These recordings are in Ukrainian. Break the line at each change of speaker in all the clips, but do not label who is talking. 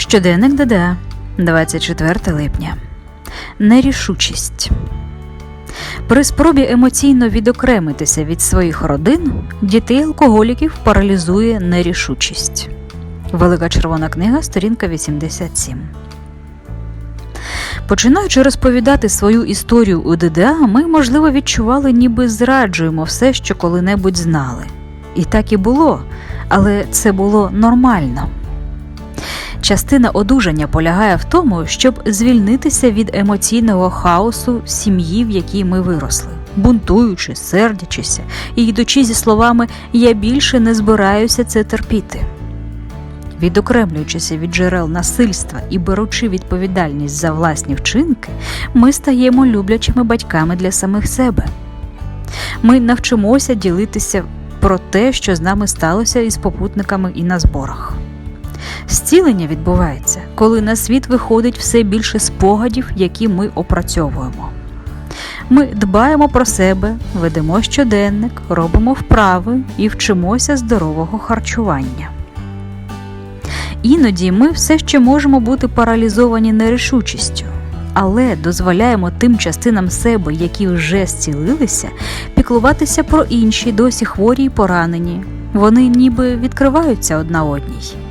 Щоденник ДДА, 24 липня. Нерішучість. При спробі емоційно відокремитися від своїх родин дітей алкоголіків паралізує нерішучість. Велика червона книга, сторінка 87. Починаючи розповідати свою історію у ДДА, ми, можливо, відчували, ніби зраджуємо все, що коли-небудь знали. І так і було, але це було нормально. Частина одужання полягає в тому, щоб звільнитися від емоційного хаосу сім'ї, в якій ми виросли, бунтуючи, сердячися і йдучи зі словами Я більше не збираюся це терпіти. Відокремлюючися від джерел насильства і беручи відповідальність за власні вчинки, ми стаємо люблячими батьками для самих себе. Ми навчимося ділитися про те, що з нами сталося із попутниками і на зборах. Зцілення відбувається, коли на світ виходить все більше спогадів, які ми опрацьовуємо. Ми дбаємо про себе, ведемо щоденник, робимо вправи і вчимося здорового харчування. Іноді ми все ще можемо бути паралізовані нерішучістю, але дозволяємо тим частинам себе, які вже зцілилися, піклуватися про інші, досі хворі й поранені. Вони ніби відкриваються одна одній.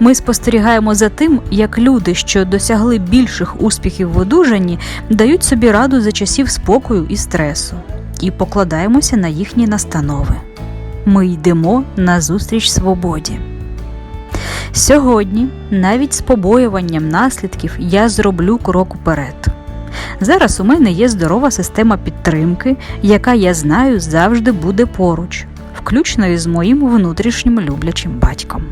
Ми спостерігаємо за тим, як люди, що досягли більших успіхів в одужанні, дають собі раду за часів спокою і стресу, і покладаємося на їхні настанови. Ми йдемо назустріч свободі. Сьогодні, навіть з побоюванням наслідків, я зроблю крок уперед. Зараз у мене є здорова система підтримки, яка я знаю завжди буде поруч, включно із моїм внутрішнім люблячим батьком.